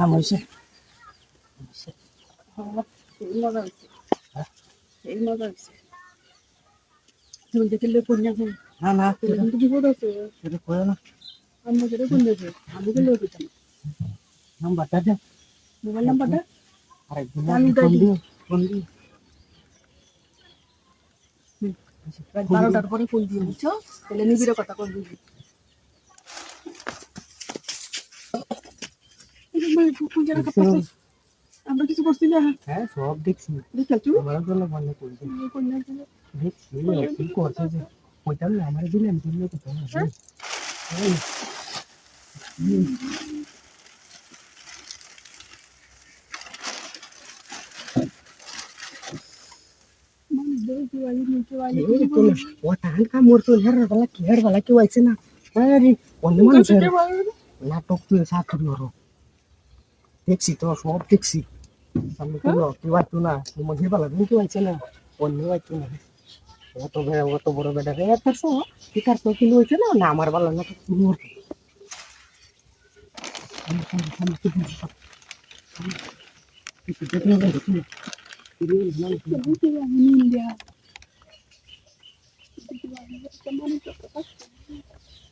কাম হয়েছে তুমি দেখলে কন্যা না না কিন্তু বিপদ আছে। এটা করে না। আমি যেটা কোন দেশে আমি গেলে দিতাম নাম্বারটা দে। মোবাইল নাম্বারটা? ফোন। দিও ফোন দিও। বারোটার পরে ফোন দিয়ে বুঝছ? তাহলে কথা কর দিবি। কোন জায়গা কাপড় আমরা কিছু করছি না। হ্যাঁ সব দেখছি। দেখেছ আমার জন্য মনে করছে কন্যা ছিল দেখছি কি করছে যে কইতাম না আমার দিলে আমি দিলে কোথাও না এই, মানে দেখি আই নিচে আই এই তো না, ও দেখছি তো সব দেখছি সামনে তো কেউ আসতো না? তোমার ঘির বালা কেউ আইছে না? অন্য আইতো না অত বড় অত বড় বেটা রে তার সো কি? তার সো কিলো হইছে না? না আমার বালা না তো তুমি ওর সামনে সামনে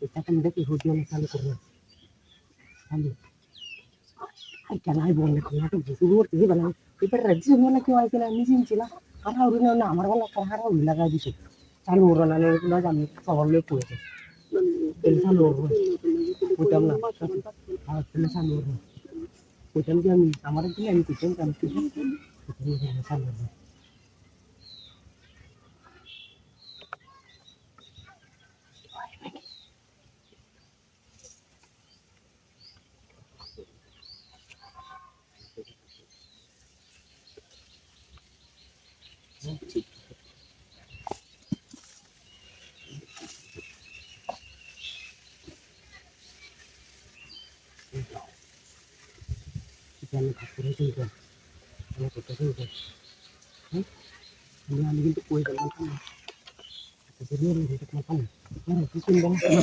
না মায়া মায়া বল তো চালু করুন চালু করুন নাটক বাদ দেবেন আমরা নাটক ভালো হবে নাটক বাদ দেবেন চালু করুন চালু কাম ধার রাখা কি বাকি ভিডিও রে চালু দেরি ভিডিও কে সামনে আনলে রাখা তাম দিতে করতে দেখছি খালি এটা কেন দেখি ভিডিও চালু করুন চালু ay kanay bon na kaya to gusto mo ti bala ipa radyo mo na kiwa sila misin sila kara uri na na amar wala kara uri laga diso চালু ওরা না না জানি সবার লোক পড়েছে তেল চালু ওর বুঝতাম না আর তেল চালু ওর বুঝতাম যে আমি আমার দিলে আমি বুঝতাম আমি কিছু চালু ওর আমি ঠাকুরের চিন্তা আমি করতে চিন্তা হ্যাঁ আমি আমি কিন্তু কই গেলাম না বেরিয়ে রয়েছে তোমার পানি আরে কি তোমার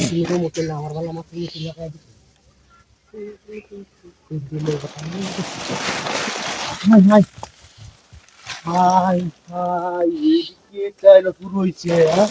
চিন্তা মতো না আমার চিন্তা লাগাই দিচ্ছে হাই হাই এদিকে চাইলে পুরো হয়েছে হ্যাঁ?